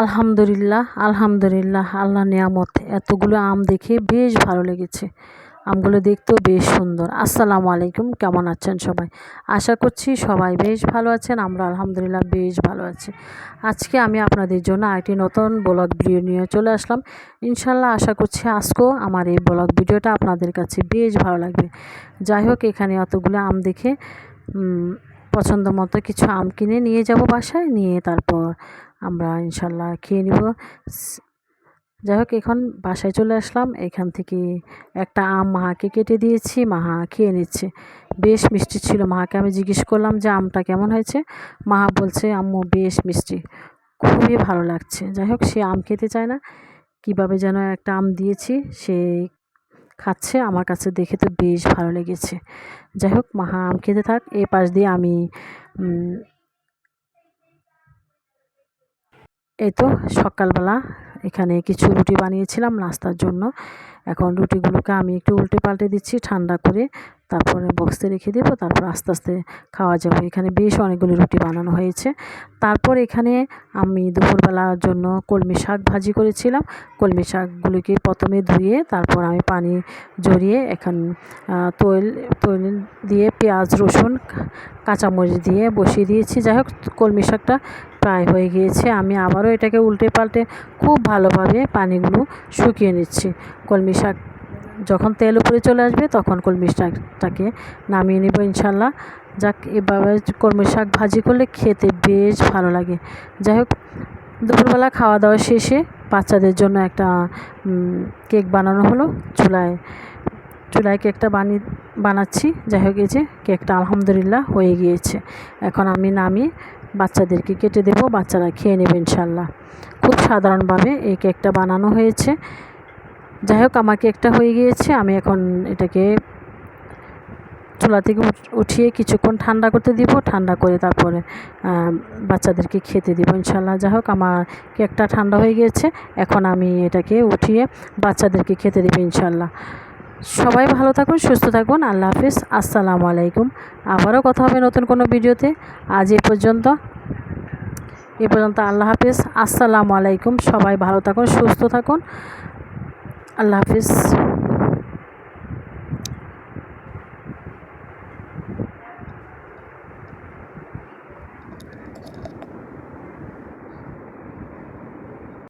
আলহামদুলিল্লাহ আলহামদুলিল্লাহ, আল্লাহ নিয়ামত। এতগুলো আম দেখে বেশ ভালো লেগেছে। আমগুলো দেখতেও বেশ সুন্দর। আসসালামু আলাইকুম, কেমন আছেন সবাই? আশা করছি সবাই বেশ ভালো আছেন, আমরা আলহামদুলিল্লাহ বেশ ভালো আছি। আজকে আমি আপনাদের জন্য একটি নতুন ব্লগ ভিডিও নিয়ে চলে আসলাম। ইনশাল্লাহ আশা করছি আজকেও আমার এই ব্লগ ভিডিওটা আপনাদের কাছে বেশ ভালো লাগবে। যাই হোক, এখানে অতগুলো আম দেখে পছন্দ মতো কিছু আম কিনে নিয়ে যাব বাসায়, নিয়ে তারপর আমরা ইনশাল্লাহ খেয়ে নিব। যাই হোক, এখন বাসায় চলে আসলাম। এখান থেকে একটা আম মাহাকে কেটে দিয়েছি, মাহা খেয়ে নিচ্ছে। বেশ মিষ্টি ছিল মাহাকে। আমি জিজ্ঞেস করলাম যে, আমটা কেমন হয়েছে? মাহা বলছে, আম্মু, বেশ মিষ্টি। খুবই ভালো লাগছে। যাই হোক, সে আম খেতে চায় না। কীভাবে যেন একটা আম দিয়েছি, সে খাচ্ছে, আমার কাছে দেখে তো বেশ ভালো লেগেছে। যাই হোক মাহা আম খেতে থাক, এ পাশ দিয়ে আমি এই তো সকালবেলা এখানে কিছু রুটি বানিয়েছিলাম নাস্তার জন্য। এখন রুটিগুলোকে আমি একটু উল্টে পাল্টে দিচ্ছি, ঠান্ডা করে তারপরে বক্সে রেখে দেবো, তারপর আস্তে আস্তে খাওয়া যাবে। এখানে বেশ অনেকগুলো রুটি বানানো হয়েছে। তারপর এখানে আমি দুপুরবেলার জন্য কলমি শাক ভাজি করেছিলাম। কলমি শাকগুলিকে প্রথমে ধুয়ে, তারপর আমি পানি জড়িয়ে এখন তৈল তৈল দিয়ে পেঁয়াজ, রসুন, কাঁচামরিচ দিয়ে বসিয়ে দিয়েছি। যাই হোক, কলমি শাকটা প্রায় হয়ে গিয়েছে। আমি আবারও এটাকে উল্টে পাল্টে খুব ভালোভাবে পানিগুলো শুকিয়ে নিচ্ছি। কলমি শাক যখন তেল উপরে চলে আসবে তখন কলমি শাকটাকে নামিয়ে নেব ইনশাল্লাহ যাক, এভাবে কলমি শাক ভাজি করলে খেতে বেশ ভালো লাগে। যাই হোক, দুপুরবেলা খাওয়া দাওয়া শেষে বাচ্চাদের জন্য একটা কেক বানানো হলো। চুলায় চুলায় কেকটা বানিয়ে বানাচ্ছি। যাই হোক, এই যে কেকটা আলহামদুলিল্লাহ হয়ে গিয়েছে। এখন আমি নামিয়ে বাচ্চাদেরকে কেটে দেবো, বাচ্চারা খেয়ে নেবে ইনশাল্লাহ খুব সাধারণভাবে এই কেকটা বানানো হয়েছে। যাই হোক আমার কেকটা হয়ে গিয়েছে, আমি এখন এটাকে চুলা থেকে উঠিয়ে কিছুক্ষণ ঠান্ডা করতে দিব, ঠান্ডা করে তারপরে বাচ্চাদেরকে খেতে দিব, ইনশাল্লাহ। যাই হোক আমার কেকটা ঠান্ডা হয়ে গিয়েছে, এখন আমি এটাকে উঠিয়ে বাচ্চাদেরকে খেতে দেবো, ইনশাল্লাহ। সবাই ভালো থাকুন, সুস্থ থাকুন, আল্লাহ হাফিজ, আসসালামু আলাইকুম। আবারও কথা হবে নতুন কোনো ভিডিওতে, আজ এ পর্যন্ত। এ পর্যন্ত আল্লাহ হাফিজ, আসসালামু আলাইকুম। সবাই ভালো থাকুন, সুস্থ থাকুন। আল্লাহ হাফিজ।